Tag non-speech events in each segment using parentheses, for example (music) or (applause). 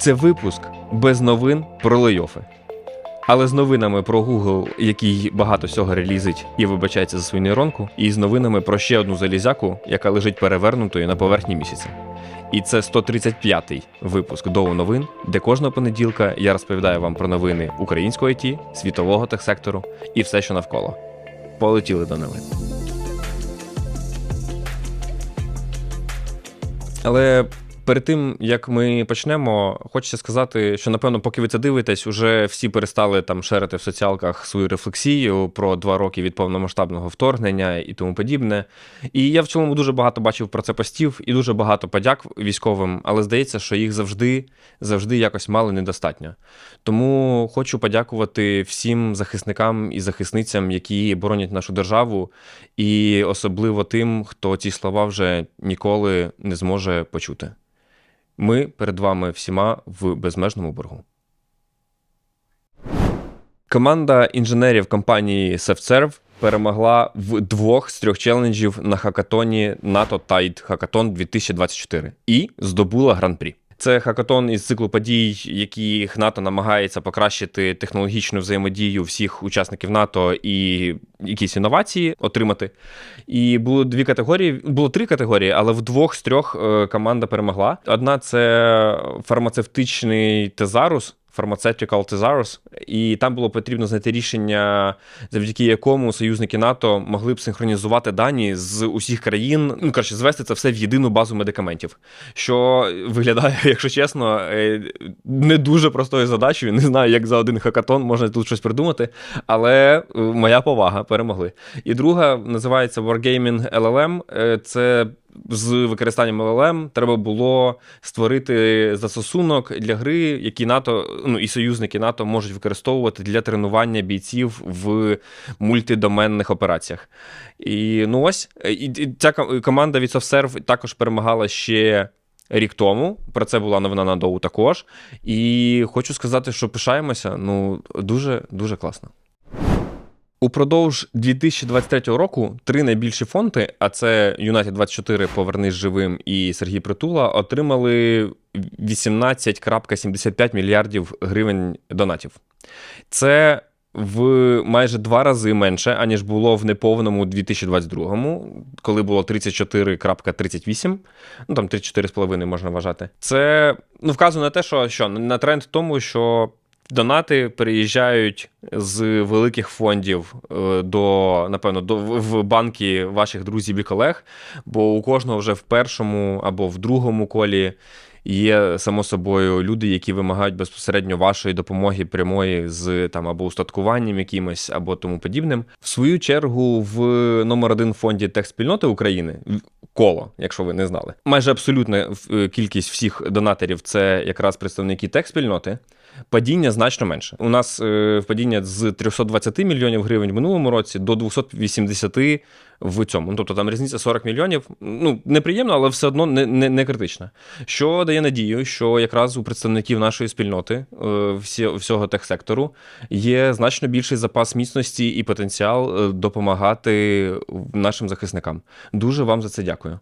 Це випуск без новин про лейофи. Але з новинами про Google, який багато всього релізить і вибачається за свою нейронку, і з новинами про ще одну залізяку, яка лежить перевернутою на поверхні місяця. І це 135-й випуск Доу новин, де кожного понеділка я розповідаю вам про новини українського ІТ, світового техсектору і все, що навколо. Полетіли до новин. Але перед тим як ми почнемо, хочеться сказати, що напевно, поки ви це дивитесь, уже всі перестали там шерити в соціалках свою рефлексію про два роки від повномасштабного вторгнення і тому подібне. І я в цілому дуже багато бачив про це постів і дуже багато подяк військовим, але здається, що їх завжди, завжди якось мало недостатньо. Тому хочу подякувати всім захисникам і захисницям, які боронять нашу державу, і особливо тим, хто ці слова вже ніколи не зможе почути. Ми перед вами всіма в безмежному боргу. Команда інженерів компанії SafeServe перемогла в двох з трьох челенджів на хакатоні НАТО Tide Hackathon 2024 і здобула гран-прі. Це хакатон із циклу подій, яких НАТО намагається покращити технологічну взаємодію всіх учасників НАТО і якісь інновації отримати. І було дві категорії, було три категорії, але в двох з трьох е, команда перемогла. Одна це фармацевтичний тезарус. Pharmaceutical Thesaurus, і там було потрібно знайти рішення, завдяки якому союзники НАТО могли б синхронізувати дані з усіх країн, ну коротше, звести це все в єдину базу медикаментів, що виглядає, (laughs) якщо чесно, е, не дуже простою задачею. Не знаю, як за один хакатон можна тут щось придумати, але е, моя повага перемогли. І друга називається Wargaming LLM. Е, Це з використанням LLM треба було створити застосунок для гри, які НАТО ну і союзники НАТО можуть використовувати для тренування бійців в мультидоменних операціях. І ну ось і, ця команда від SoftServe також перемагала ще. Рік тому про це була новина на доу також. І хочу сказати, що пишаємося. Ну дуже дуже класно. Упродовж 2023 року три найбільші фонди, а це United 24 Повернись живим і Сергій Притула, отримали 18,75 мільярдів гривень донатів. Це в майже два рази менше, аніж було в неповному 2022-му, коли було 34,38, ну там 34,5 можна вважати. Це ну, вказує на те, що, що на тренд тому, що Донати переїжджають з великих фондів е, до, напевно, до в банки ваших друзів і колег, бо у кожного вже в першому або в другому колі є само собою люди, які вимагають безпосередньо вашої допомоги прямої з там або устаткуванням якимось, або тому подібним. В свою чергу, в номер один фонді техспільноти України коло, якщо ви не знали, майже абсолютна е, кількість всіх донаторів це якраз представники техспільноти. Падіння значно менше. У нас е, падіння з 320 мільйонів гривень в минулому році до 280 в цьому. Ну, тобто там різниця 40 мільйонів. Ну, неприємно, але все одно не, не, не критична. Що дає надію, що якраз у представників нашої спільноти е, всі, всього техсектору є значно більший запас міцності і потенціал е, допомагати нашим захисникам. Дуже вам за це дякую.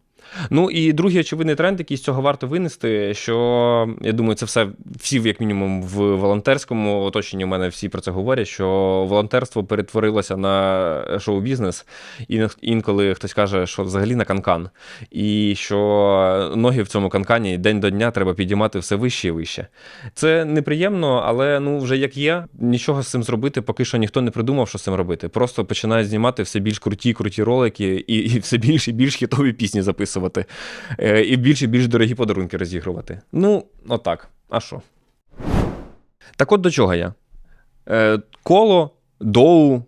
Ну і другий очевидний тренд, який з цього варто винести, що я думаю, це все всі, як мінімум, в волонтерському оточенні у мене всі про це говорять, що волонтерство перетворилося на шоу-бізнес, і інколи хтось каже, що взагалі на канкан, і що ноги в цьому канкані день до дня треба підіймати все вище і вище. Це неприємно, але ну вже як є, нічого з цим зробити, поки що ніхто не придумав, що з цим робити. Просто починають знімати все більш круті, круті ролики, і, і все більш і більш хітові пісні записувати записувати. Е, І більш і більш дорогі подарунки розігрувати. Ну, отак. А що? Так от до чого я? Е, Коло, доу.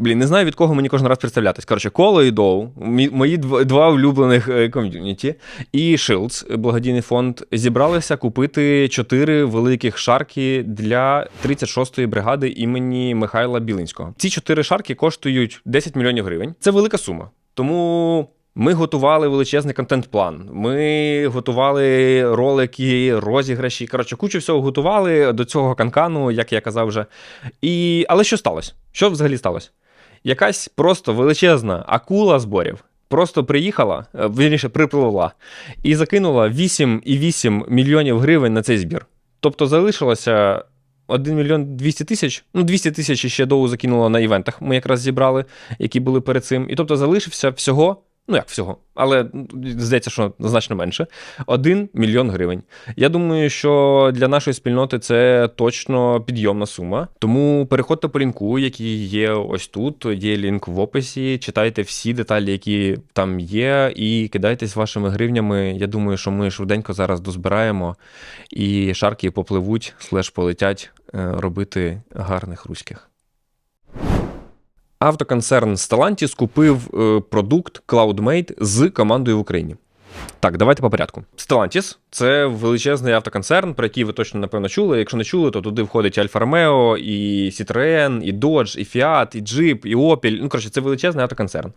Блін, не знаю, від кого мені кожен раз представлятись. Коротше, коло і доу, мої два улюблених е, ком'юніті, і Shields, благодійний фонд, зібралися купити чотири великих шарки для 36-ї бригади імені Михайла Білинського. Ці чотири шарки коштують 10 мільйонів гривень. Це велика сума. Тому ми готували величезний контент-план. Ми готували ролики, розіграші. Коротше, кучу всього готували до цього канкану, як я казав вже. І... Але що сталося? Що взагалі сталося? Якась просто величезна акула зборів. Просто приїхала, вірніше, припливла і закинула 8,8 мільйонів гривень на цей збір. Тобто залишилося 1 мільйон 200 тисяч. Ну, 200 тисяч ще доу закинуло на івентах. Ми якраз зібрали, які були перед цим. І тобто залишився всього. Ну, як всього, але здається, що значно менше. 1 мільйон гривень. Я думаю, що для нашої спільноти це точно підйомна сума. Тому переходьте по лінку, який є ось тут. Є лінк в описі. Читайте всі деталі, які там є, і кидайтесь вашими гривнями. Я думаю, що ми швиденько зараз дозбираємо, і шарки попливуть, слеш полетять е, робити гарних руських. Автоконцерн Stellantis купив е, продукт CloudMate з командою в Україні. Так, давайте по порядку. Stellantis – це величезний автоконцерн, про який ви точно напевно чули. Якщо не чули, то туди входить Альфа Ромео, і Citroën, і Dodge, і Fiat, і Jeep, і Opel. Ну, коротше, це величезний автоконцерн.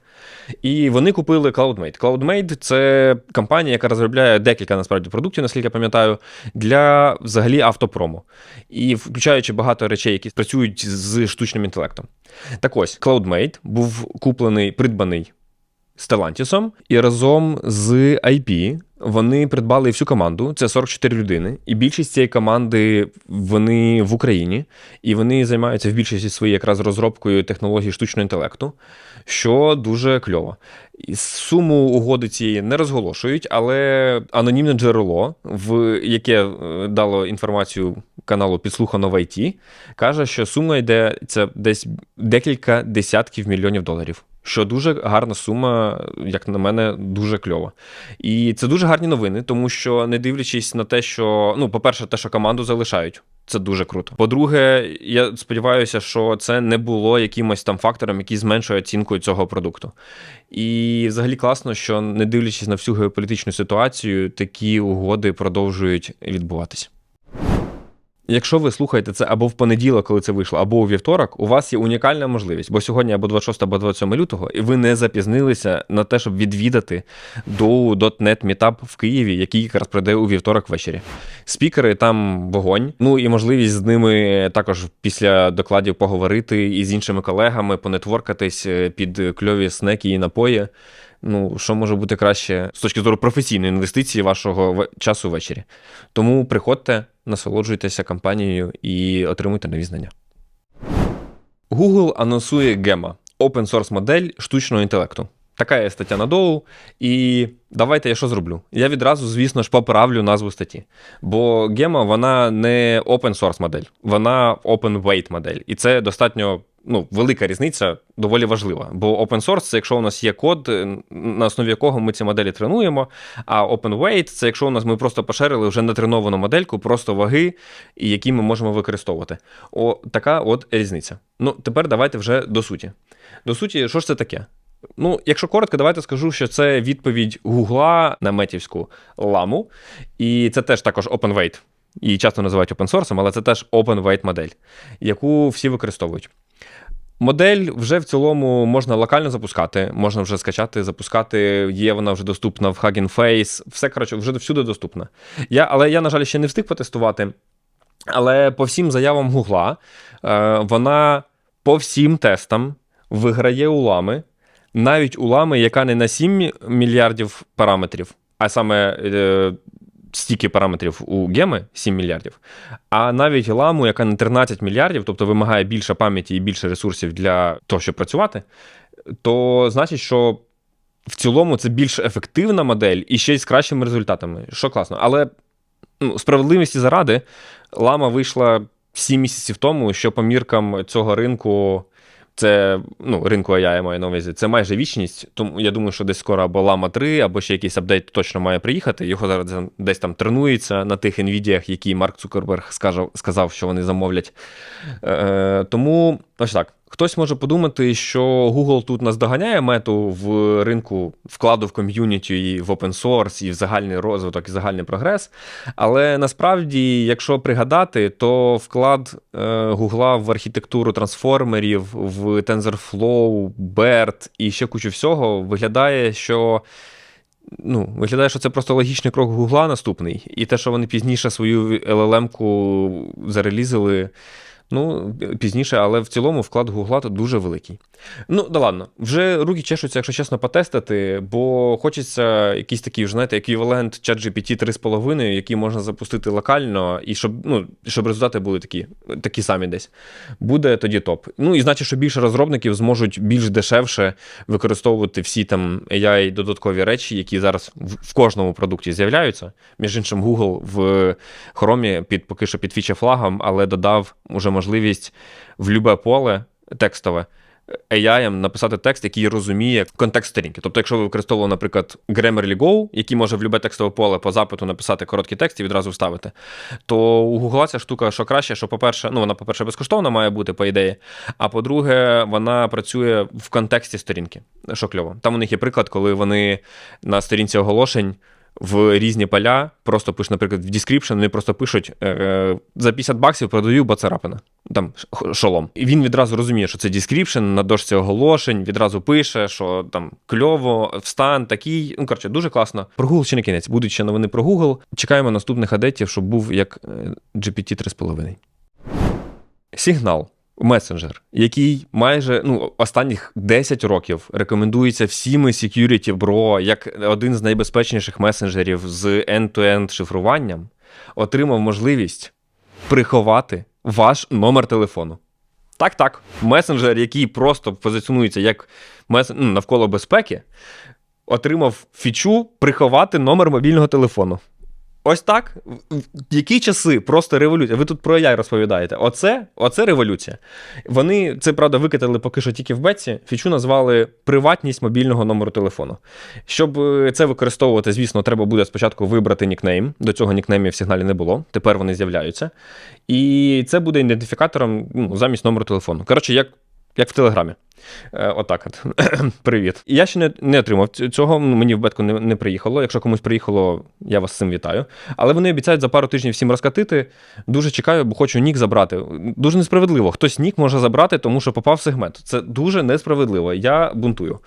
І вони купили CloudMate. CloudMate – це компанія, яка розробляє декілька насправді продуктів, наскільки я пам'ятаю, для взагалі автопрому. І включаючи багато речей, які працюють з штучним інтелектом. Так ось, CloudMate був куплений, придбаний Stellantis, і разом з IP вони придбали всю команду. Це 44 людини, і більшість цієї команди вони в Україні, і вони займаються в більшості своєю якраз розробкою технологій штучного інтелекту, що дуже кльово. Суму угоди цієї не розголошують, але анонімне джерело, в яке е, дало інформацію каналу Підслухано в IT, каже, що сума йде це десь декілька десятків мільйонів доларів. Що дуже гарна сума, як на мене, дуже кльова. І це дуже гарні новини, тому що, не дивлячись на те, що, ну, по-перше, те, що команду залишають, це дуже круто. По-друге, я сподіваюся, що це не було якимось там фактором, який зменшує оцінку цього продукту. І взагалі класно, що не дивлячись на всю геополітичну ситуацію, такі угоди продовжують відбуватись. Якщо ви слухаєте це або в понеділок, коли це вийшло, або у вівторок, у вас є унікальна можливість, бо сьогодні або 26, або 27 лютого, і ви не запізнилися на те, щоб відвідати до .NET Meetup в Києві, який якраз пройде у вівторок ввечері. Спікери там вогонь. Ну і можливість з ними також після докладів поговорити і з іншими колегами, понетворкатись е, під кльові снеки і напої. Ну, що може бути краще з точки зору професійної інвестиції вашого часу ввечері. Тому приходьте, насолоджуйтеся компанією і отримуйте нові знання. Google анонсує Gemma – open source модель штучного інтелекту. Така є стаття на доу. І давайте я що зроблю? Я відразу, звісно ж, поправлю назву статті. Бо Гема вона не open source модель, вона open weight модель. І це достатньо ну, велика різниця, доволі важлива. Бо open source це якщо у нас є код, на основі якого ми ці моделі тренуємо. А open weight це якщо у нас ми просто поширили вже натреновану модельку, просто ваги, які ми можемо використовувати. О, Така от різниця. Ну, тепер давайте вже до суті. До суті, що ж це таке? Ну, якщо коротко, давайте скажу, що це відповідь Гугла на метівську ламу. І це теж також OpenWeight. Її часто називають open source, але це теж open weight модель, яку всі використовують. Модель вже в цілому можна локально запускати, можна вже скачати, запускати. Є вона вже доступна в Hugging Face. Все коротше, вже всюди доступна. Я, Але я, на жаль, ще не встиг потестувати. Але по всім заявам Гугла е, вона по всім тестам виграє улами навіть у лами, яка не на 7 мільярдів параметрів, а саме е, стільки параметрів у геми 7 мільярдів, а навіть ламу, яка на 13 мільярдів, тобто вимагає більше пам'яті і більше ресурсів для того, щоб працювати, то значить, що. В цілому це більш ефективна модель і ще й з кращими результатами, що класно. Але ну, справедливості заради, лама вийшла 7 місяців тому, що по міркам цього ринку це ну, ринку AI я маю на увазі, це майже вічність. Тому я думаю, що десь скоро або Lama 3, або ще якийсь апдейт точно має приїхати. Його зараз десь там тренується на тих NVIDIA, які Марк Цукерберг сказав, що вони замовлять. Е, Тому ось так. Хтось може подумати, що Google тут наздоганяє мету в ринку вкладу в ком'юніті, і в open source, і в загальний розвиток, і загальний прогрес. Але насправді, якщо пригадати, то вклад е, Google в архітектуру трансформерів, в TensorFlow, BERT і ще кучу всього виглядає, що. Ну, Виглядає, що це просто логічний крок Гугла наступний. І те, що вони пізніше свою LLM-ку зарелізили, Ну, пізніше, але в цілому вклад Гугла дуже великий. Ну, да ладно, вже руки чешуться, якщо чесно, потестити, бо хочеться якийсь такий, вже, знаєте, еквівалент ChatGPT 3,5, який можна запустити локально, і щоб, ну, щоб результати були такі, такі самі десь. Буде тоді топ. Ну і значить, що більше розробників зможуть більш дешевше використовувати всі там AI додаткові речі, які зараз в, кожному продукті з'являються. Між іншим, Google в Chrome під поки що під фіче флагом, але додав уже можливість в любе поле текстове. AI написати текст, який розуміє контекст сторінки. Тобто, якщо ви використовували, наприклад, Grammarly Go, який може в любе текстове поле по запиту написати короткий текст і відразу вставити, то у Google ця штука, що краще, що, по-перше, ну вона, по-перше, безкоштовна має бути, по ідеї. А по-друге, вона працює в контексті сторінки. Що кльово. Там у них є приклад, коли вони на сторінці оголошень. В різні поля, просто пишуть, наприклад, в description, вони просто пишуть е, за 50 баксів продаю, бо царапина. Там шолом. І він відразу розуміє, що це description на дошці оголошень, відразу пише, що там кльово, встан такий. Ну, коротше, дуже класно. Про Google ще не кінець. Будуть ще новини про Google. Чекаємо наступних адетів, щоб був як е, GPT 3,5. Сигнал. Месенджер, який майже ну, останніх 10 років рекомендується всіми security бро як один з найбезпечніших месенджерів з end-to-end шифруванням, отримав можливість приховати ваш номер телефону. Так, так. Месенджер, який просто позиціонується як месен... ну, навколо безпеки, отримав фічу приховати номер мобільного телефону. Ось так. В- Які часи? Просто революція. Ви тут про AI розповідаєте. Оце, оце революція. Вони це правда викатали поки що тільки в бетці. Фічу назвали приватність мобільного номеру телефону. Щоб е, це використовувати, звісно, треба буде спочатку вибрати нікнейм. До цього нікнеймів в сигналі не було. Тепер вони з'являються. І це буде ідентифікатором ну, замість номеру телефону. Коротше, як, як в Телеграмі. Е, Отак от. (clears throat) Привіт. Я ще не, не отримав цього. ну, Мені в бетку не, не приїхало. Якщо комусь приїхало, я вас з цим вітаю. Але вони обіцяють за пару тижнів всім розкатити. Дуже чекаю, бо хочу нік забрати. Дуже несправедливо. Хтось нік може забрати, тому що попав в сегмент. Це дуже несправедливо. Я бунтую.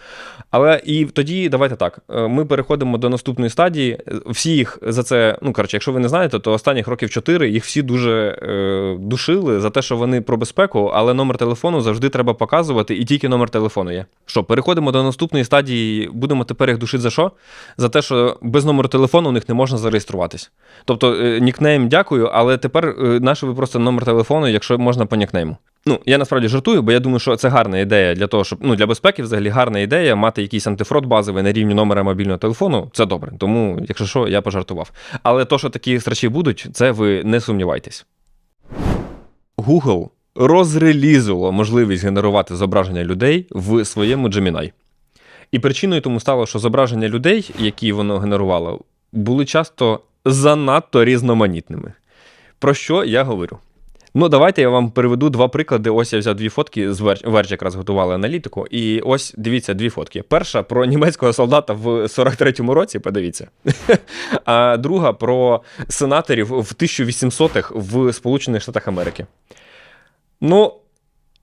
Але і тоді давайте так. е, Ми переходимо до наступної стадії. Всі їх за це, ну коротше, якщо ви не знаєте, то останніх років 4 їх всі дуже е, душили за те, що вони про безпеку, але номер телефону завжди треба показувати, і тільки номер телефону є. Що, переходимо до наступної стадії. Будемо тепер їх душити за що? За те, що без номеру телефону у них не можна зареєструватись. Тобто, е, нікнейм дякую, але тепер е, наше ви просто номер телефону, якщо можна по нікнейму. Ну, я насправді жартую, бо я думаю, що це гарна ідея для того, щоб ну для безпеки, взагалі гарна ідея мати якийсь антифрод базовий на рівні номера мобільного телефону. Це добре. Тому, якщо що, я пожартував. Але то, що такі страчі будуть, це ви не сумнівайтесь. Google розрелізувало можливість генерувати зображення людей в своєму Gemini. І причиною тому стало, що зображення людей, які воно генерувало, були часто занадто різноманітними. Про що я говорю? Ну, давайте я вам переведу два приклади. Ось я взяв дві фотки з Verge, Verge якраз готували аналітику. І ось дивіться дві фотки. Перша про німецького солдата в 43-му році, подивіться. (laughs) А друга про сенаторів в 1800-х в Сполучених Штатах Америки. Ну,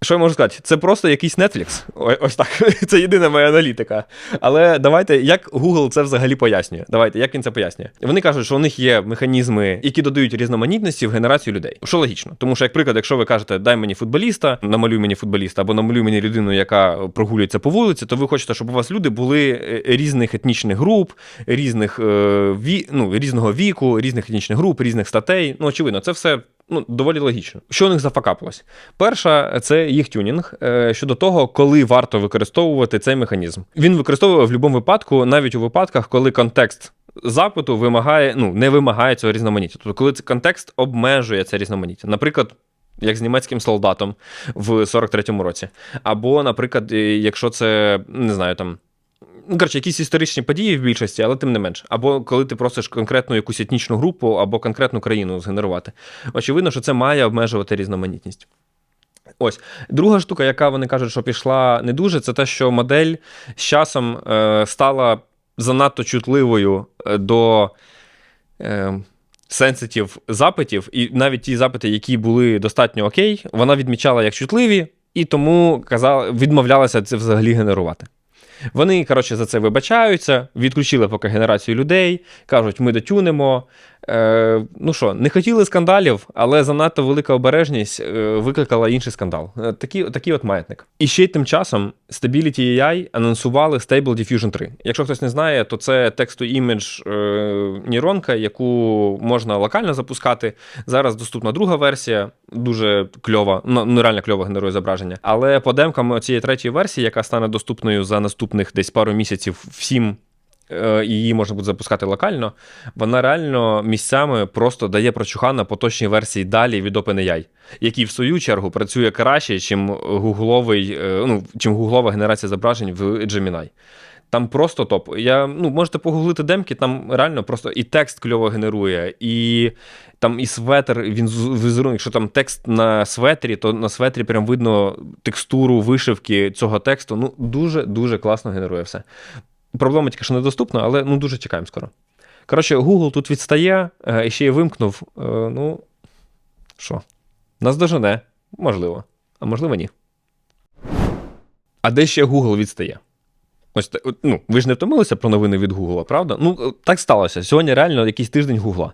що я можу сказати? Це просто якийсь Netflix. Ось так. (laughs) Це єдина моя аналітика. Але давайте, як Google це взагалі пояснює? Давайте, як він це пояснює? Вони кажуть, що у них є механізми, які додають різноманітності в генерацію людей. Що логічно, тому що, як приклад, якщо ви кажете, дай мені футболіста, намалюй мені футболіста, або намалюй мені людину, яка прогулюється по вулиці, то ви хочете, щоб у вас люди були е, різних етнічних груп, різних е, ну, різного віку, різних етнічних груп, різних статей. Ну, очевидно, це все ну, доволі логічно. Що у них зафакапилось? Перша це їх тюнінг е, щодо того, коли варто використовувати цей механізм. Він використовує в будь-якому випадку, навіть у випадках, коли контекст. Запиту вимагає, ну не вимагає цього різноманіття. Тобто, коли цей контекст обмежує це різноманіття. Наприклад, як з німецьким солдатом в 43-му році. Або, наприклад, е, якщо це не знаю, там Ну, коротше, якісь історичні події в більшості, але тим не менш. Або коли ти просиш конкретну якусь етнічну групу або конкретну країну згенерувати. Очевидно, що це має обмежувати різноманітність. Ось друга штука, яка вони кажуть, що пішла не дуже, це те, що модель з часом е, стала занадто чутливою е, до е, сенситів запитів, і навіть ті запити, які були достатньо окей, вона відмічала як чутливі, і тому казала, відмовлялася це взагалі генерувати. Вони, коротше, за це вибачаються, відключили поки генерацію людей, кажуть, ми дотюнемо. Е, ну що, не хотіли скандалів, але занадто велика обережність е, викликала інший скандал. Е, такий, такий от маятник. І ще й тим часом Stability AI анонсували Stable Diffusion 3. Якщо хтось не знає, то це тексту імідж е, нейронка, яку можна локально запускати. Зараз доступна друга версія, дуже кльова, ну ну, реально кльово генерує зображення. Але по демкам цієї третьої версії, яка стане доступною за наступних десь пару місяців всім її можна буде запускати локально, вона реально місцями просто дає прочуха на поточній версії далі від OpenAI, який в свою чергу працює краще, чим гугловий, е, ну, чим гуглова генерація зображень в Gemini. Там просто топ. Я, ну, Можете погуглити демки, там реально просто і текст кльово генерує, і там і светр, він візерунок. Якщо там текст на светрі, то на светрі прям видно текстуру вишивки цього тексту. Ну, дуже-дуже класно генерує все. Проблема тільки, що недоступна, але ну, дуже чекаємо скоро. Коротше, Google тут відстає, е, і ще й вимкнув. Е, Ну, що? Нас дожене, можливо, а можливо, ні. А де ще Google відстає? Ось ну, ви ж не втомилися про новини від Google, правда? Ну, е, так сталося. Сьогодні реально якийсь тиждень Google.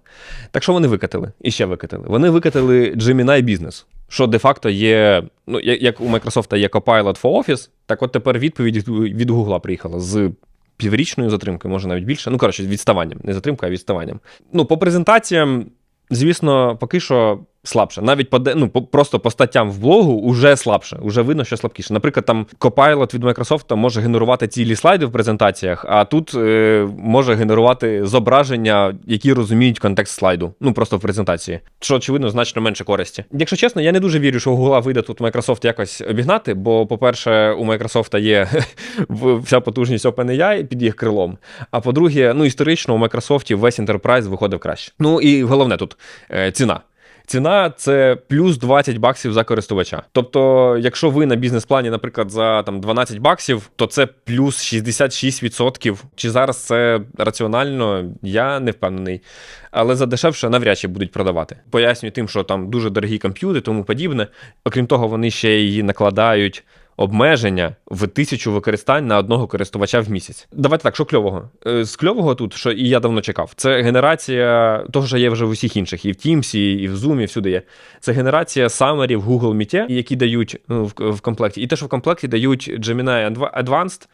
Так що вони викатили? І ще викатили. Вони викатили Gemini Business, що де-факто є, ну, як у Microsoft є Copilot for Office, так от тепер відповідь від- від Google приїхала з піврічною затримкою, може навіть більше. Ну, коротше, відставанням. Не затримкою, а відставанням. Ну, по презентаціям, звісно, поки що слабше. Навіть по, ну, по, просто по статтям в блогу уже слабше, уже видно, що слабкіше. Наприклад, там Copilot від Microsoft може генерувати цілі слайди в презентаціях, а тут е, може генерувати зображення, які розуміють контекст слайду. Ну просто в презентації. Що, очевидно, значно менше користі. Якщо чесно, я не дуже вірю, що Google вийде тут Microsoft якось обігнати, бо, по-перше, у Microsoft є (laughs) вся потужність OpenAI під їх крилом. А по-друге, ну історично у Microsoft весь Enterprise виходив краще. Ну і головне тут е, ціна. Ціна це плюс 20 баксів за користувача. Тобто, якщо ви на бізнес-плані, наприклад, за там 12 баксів, то це плюс 66%. Чи зараз це раціонально? Я не впевнений. Але за дешевше навряд чи будуть продавати. Пояснюю тим, що там дуже дорогі комп'ютери, тому подібне. Окрім того, вони ще її накладають. Обмеження в тисячу використань на одного користувача в місяць. Давайте так, що кльового? Е, З кльового тут, що і я давно чекав, це генерація того, що є вже в усіх інших, і в Teams, і в Zoom, і всюди є. Це генерація самерів Google Meet, які дають ну, в, комплекті. І те, що в комплекті дають Gemini Adva- Advanced,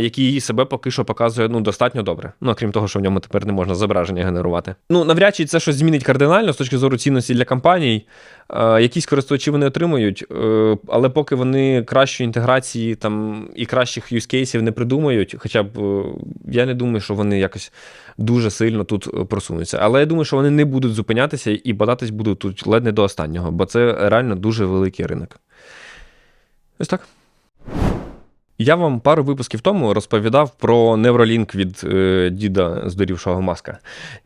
який себе поки що показує ну, достатньо добре. Ну, окрім того, що в ньому тепер не можна зображення генерувати. Ну, навряд чи це щось змінить кардинально з точки зору цінності для компаній. Е, Якісь користувачі вони отримують, е, але поки вони кращої інтеграції там і кращих юзкейсів не придумають, хоча б е, я не думаю, що вони якось дуже сильно тут е, просунуться. Але я думаю, що вони не будуть зупинятися і бодатись будуть тут ледь не до останнього, бо це реально дуже великий ринок. Ось так. Я вам пару випусків тому розповідав про Neuralink від е, діда здурівшого маска.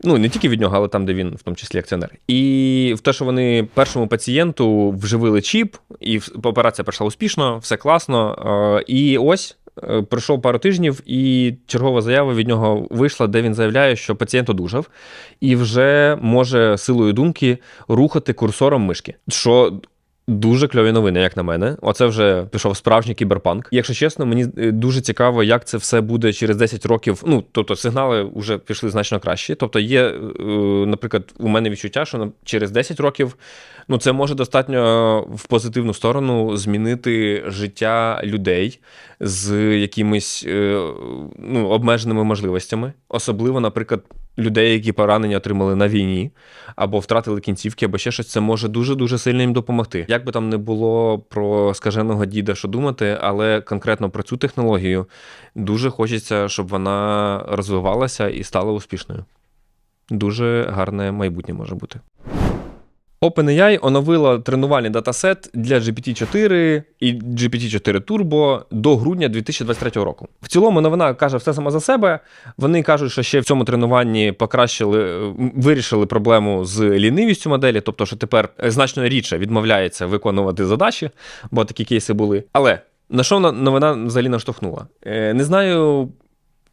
Ну, не тільки від нього, але там, де він, в тому числі акціонер. І в те, що вони першому пацієнту вживили чіп, і операція пройшла успішно, все класно. Е, і ось. е, Пройшов пару тижнів, і чергова заява від нього вийшла, де він заявляє, що пацієнт одужав і вже може силою думки рухати курсором мишки. Що Дуже кльові новини, як на мене. Оце вже пішов справжній кіберпанк. Якщо чесно, мені е, дуже цікаво, як це все буде через 10 років. Ну, тобто, сигнали вже пішли значно краще. Тобто, є, е, наприклад, у мене відчуття, що через 10 років ну, це може достатньо в позитивну сторону змінити життя людей з якимись е, ну, обмеженими можливостями. Особливо, наприклад, людей, які поранення отримали на війні, або втратили кінцівки, або ще щось, це може дуже-дуже сильно їм допомогти. Як би там не було про скаженого діда, що думати, але конкретно про цю технологію дуже хочеться, щоб вона розвивалася і стала успішною. Дуже гарне майбутнє може бути. OpenAI оновила тренувальний датасет для GPT-4 і GPT-4 Turbo до грудня 2023 року. В цілому новина каже все сама за себе. Вони кажуть, що ще в цьому тренуванні покращили, вирішили проблему з лінивістю моделі, тобто, що тепер е, значно рідше відмовляється виконувати задачі, бо такі кейси були. Але на що новина взагалі наштовхнула? Е, Не знаю.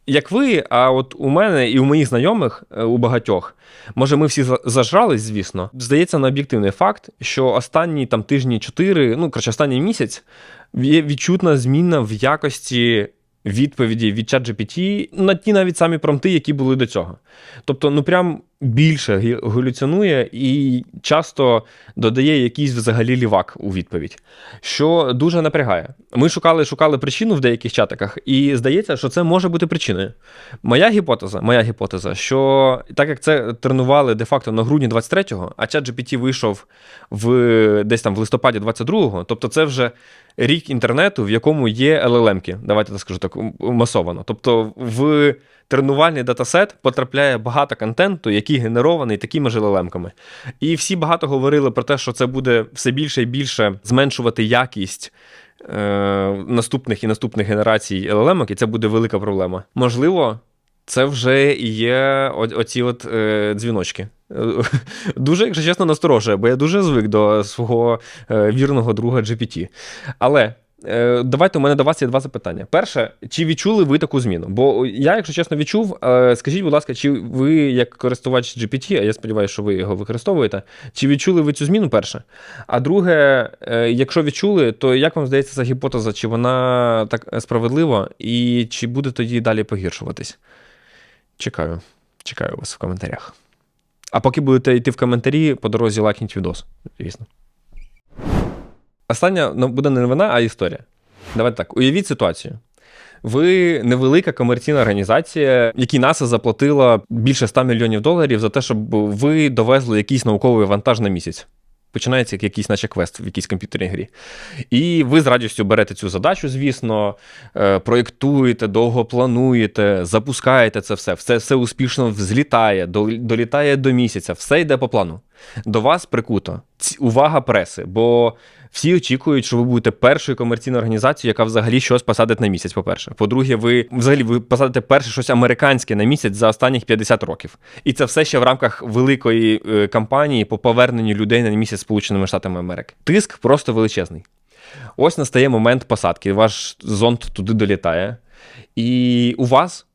Як ви, а от у мене і у моїх знайомих, е, у багатьох, може, ми всі за- зажрались, звісно. Здається, на об'єктивний факт, що останні там тижні чотири, ну коротше, останній місяць є відчутна зміна в якості відповіді від ChatGPT на ті навіть самі промти, які були до цього. Тобто, ну прям більше галюцинує і часто додає якийсь взагалі лівак у відповідь, що дуже напрягає. Ми шукали, шукали причину в деяких чатиках, і здається, що це може бути причиною. Моя гіпотеза, моя гіпотеза, що так як це тренували де-факто на грудні 23-го, а чат GPT вийшов в десь там в листопаді 22-го, тобто це вже рік інтернету, в якому є LLM-ки, давайте так скажу так, масовано. Тобто в тренувальний датасет потрапляє багато контенту, який генерований такими ж LLM-ками. І всі багато говорили про те, що це буде все більше і більше зменшувати якість. е, Наступних і наступних генерацій LLM, і це буде велика проблема. Можливо, це вже є оці от е, дзвіночки. Е, (laughs) Дуже, якщо чесно, насторожує, бо я дуже звик до свого е, вірного друга GPT. Але е, давайте у мене до вас є два запитання. Перше, чи відчули ви таку зміну? Бо я, якщо чесно, відчув. Скажіть, будь ласка, чи ви, як користувач GPT, а я сподіваюся, що ви його використовуєте, чи відчули ви цю зміну перше? А друге, якщо відчули, то як вам здається ця гіпотеза, чи вона так справедлива, і чи буде тоді далі погіршуватись? Чекаю. Чекаю вас в коментарях. А поки будете йти в коментарі, по дорозі лайкніть відос, звісно. Остання ну, буде не новина, а історія. Давайте так. Уявіть ситуацію. Ви невелика комерційна організація, якій НАСА заплатила більше 100 мільйонів доларів за те, щоб ви довезли якийсь науковий вантаж на місяць. Починається як якийсь, наче квест в якійсь комп'ютерній грі. І ви з радістю берете цю задачу, звісно, е, проєктуєте, довго плануєте, запускаєте це все, все, все успішно взлітає, долітає до місяця, все йде по плану. До вас прикуто увага преси, бо всі очікують, що ви будете першою комерційною організацією, яка взагалі щось посадить на місяць. По-перше, по-друге, ви взагалі ви посадите перше щось американське на місяць за останніх 50 років. І це все ще в рамках великої е, кампанії по поверненню людей на місяць Сполученими Штатами Америки. Тиск просто величезний. Ось настає момент посадки. Ваш зонд туди долітає, і у вас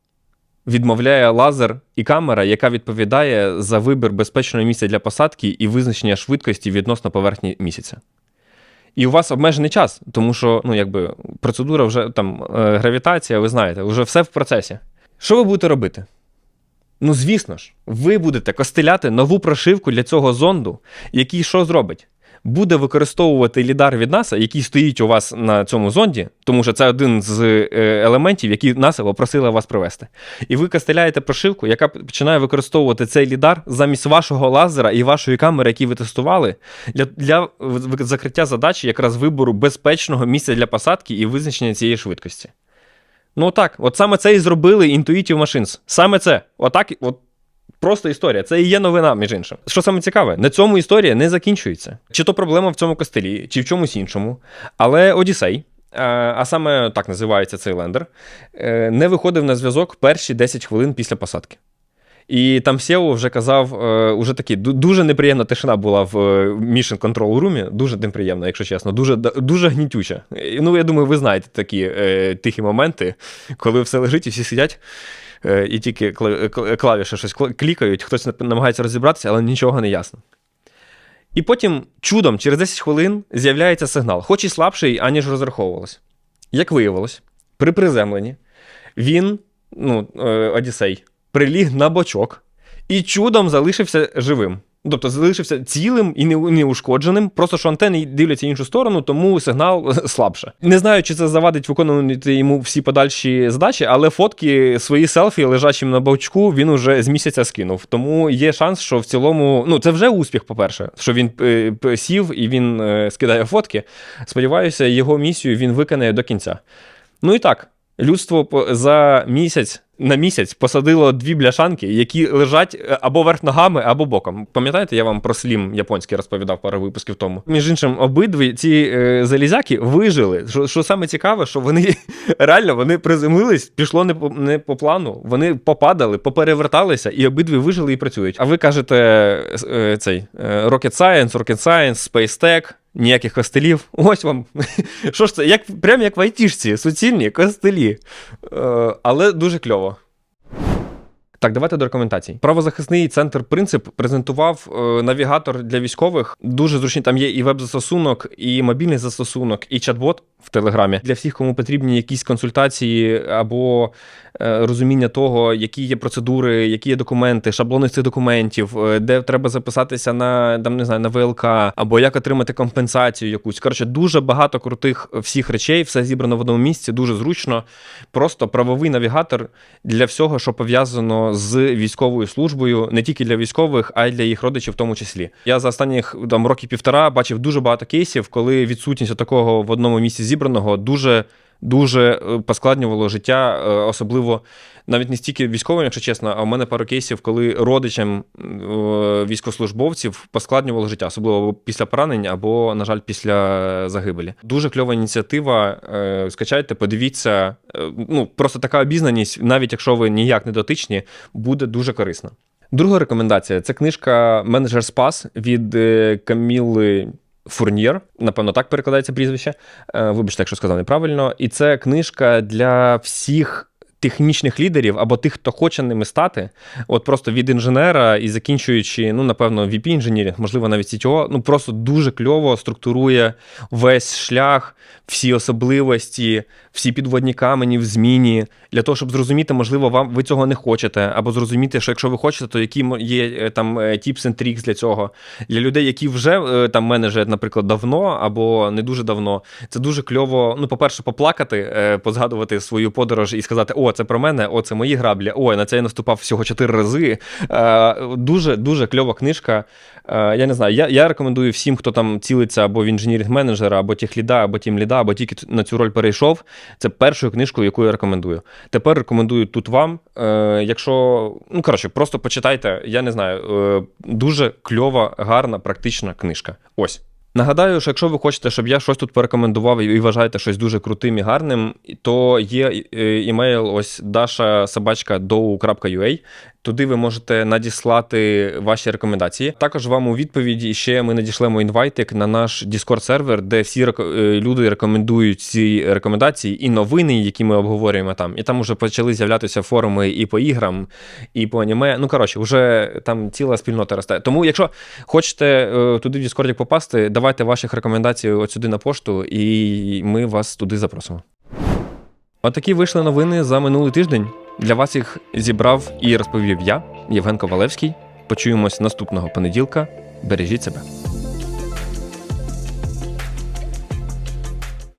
відмовляє лазер і камера, яка відповідає за вибір безпечного місця для посадки і визначення швидкості відносно поверхні місяця. І у вас обмежений час, тому що ну, якби, процедура вже там е, гравітація, ви знаєте, вже все в процесі. Що ви будете робити? Ну, звісно ж, ви будете костеляти нову прошивку для цього зонду, який що зробить? Буде використовувати лідар від НАСА, який стоїть у вас на цьому зонді, тому що це один з е, елементів, які НАСА попросила вас привести. І ви костеляєте прошивку, яка починає використовувати цей лідар замість вашого лазера і вашої камери, які ви тестували, для, для закриття задачі якраз вибору безпечного місця для посадки і визначення цієї швидкості. Ну так, от саме це і зробили Intuitive Machines. Саме це. Отак, от просто історія. Це і є новина, між іншим. Що саме цікаве, на цьому історія не закінчується. Чи то проблема в цьому костелі, чи в чомусь іншому. Але Одіссей, е, а саме так називається цей лендер, е, не виходив на зв'язок перші 10 хвилин після посадки. І там SEO вже казав, е, уже такі дуже неприємна тишина була в Mission Control Room, дуже неприємна, якщо чесно, дуже, дуже гнітюча. Ну, я думаю, ви знаєте такі е, тихі моменти, коли все лежить і всі сидять. І тільки кла- кла- клавіші щось клікають, хтось намагається розібратися, але нічого не ясно. І потім чудом, через 10 хвилин, з'являється сигнал, хоч і слабший, аніж розраховувалось. Як виявилось, при приземленні він, ну, е, Одіссей, приліг на бочок і чудом залишився живим. Тобто залишився цілим і неушкодженим, просто що антени дивляться в іншу сторону, тому сигнал (laughs) слабше. Не знаю, чи це завадить виконувати йому всі подальші задачі, але фотки свої селфі, лежачим на бочку, він уже з місяця скинув. Тому є шанс, що в цілому, ну це вже успіх, по-перше, що він е, сів і він е, скидає фотки. Сподіваюся, його місію він виконає до кінця. Ну і так, людство за місяць на місяць посадило дві бляшанки, які лежать е, або верх ногами, або боком. Пам'ятаєте, я вам про слім японський розповідав пару випусків тому. Між іншим, обидві ці е, залізяки вижили. Що, що саме цікаве, що вони (laughs) реально вони приземлились, пішло не по, не по плану. Вони попадали, попереверталися, і обидві вижили і працюють. А ви кажете е, цей е, Rocket Science, Rocket Science, Space Tech, ніяких костелів. (laughs) Ось вам. (laughs) Що ж це? Як, прям як в айтішці, суцільні костелі. Е, але дуже кльово. Так, давайте до рекомендацій. Правозахисний центр принцип презентував е, навігатор для військових. Дуже зручний. Там є і веб-застосунок, і мобільний застосунок, і чат-бот в Телеграмі для всіх, кому потрібні якісь консультації або розуміння того, які є процедури, які є документи, шаблони цих документів, е, де треба записатися на там не знаю на ВЛК, або як отримати компенсацію якусь. Коротше, дуже багато крутих всіх речей, все зібрано в одному місці, дуже зручно. Просто правовий навігатор для всього, що пов'язано з військовою службою, не тільки для військових, а й для їх родичів, в тому числі. Я за останніх там роки півтора бачив дуже багато кейсів, коли відсутність такого в одному місці зібраного дуже. Дуже е, поскладнювало життя, е, особливо навіть не стільки військовим, якщо чесно, а в мене пару кейсів, коли родичам е, військовослужбовців поскладнювало життя, особливо після поранень, або, на жаль, після загибелі. Дуже кльова ініціатива. Скачайте, подивіться. Ну просто така обізнаність, навіть якщо ви ніяк не дотичні, буде дуже корисна. Друга рекомендація це книжка Менеджер Спас від Каміли. Фурньєр, напевно, так перекладається прізвище. Е, Вибачте, якщо сказав неправильно. І це книжка для всіх технічних лідерів або тих, хто хоче ними стати. От просто від інженера і закінчуючи, ну, напевно, vp інженірінг, можливо, навіть CTO, ну просто дуже кльово структурує весь шлях, всі особливості, всі підводні камені в зміні, для того, щоб зрозуміти, можливо, вам ви цього не хочете, або зрозуміти, що якщо ви хочете, то які є е, там е, tips and tricks для цього. Для людей, які вже е, там менеджерять, наприклад, давно або не дуже давно, це дуже кльово. Ну, по-перше, поплакати, позгадувати свою подорож і сказати: О, це про мене, о, це мої граблі. Ой, на це я наступав всього чотири рази. Е, Дуже дуже кльова книжка. Е, Я не знаю. Я, я рекомендую всім, хто там цілиться або в інженірінг менеджера, або техліда, або тімліда, або тільки на цю роль перейшов. Це першою книжкою, яку я рекомендую. Тепер рекомендую тут вам. Е, Якщо ну коротше, просто почитайте. Я не знаю. Дуже кльова, гарна, практична книжка. Ось. Нагадаю, що якщо ви хочете, щоб я щось тут порекомендував і вважаєте щось дуже крутим і гарним, то є е, імейл ось dasha.sobachka.do.ua. Туди ви можете надіслати ваші рекомендації. Також вам у відповіді ще ми надішлемо інвайтик на наш Discord сервер, де всі е, люди рекомендують ці рекомендації і новини, які ми обговорюємо там. І там вже почали з'являтися форуми і по іграм, і по аніме. Ну коротше, вже там ціла спільнота росте. Тому, якщо хочете е, туди в Discord попасти, давайте ваших рекомендацій от сюди на пошту, і ми вас туди запросимо. Отакі вийшли новини за минулий тиждень. Для вас їх зібрав і розповів я, Євген Ковалевський. Почуємось наступного понеділка. Бережіть себе.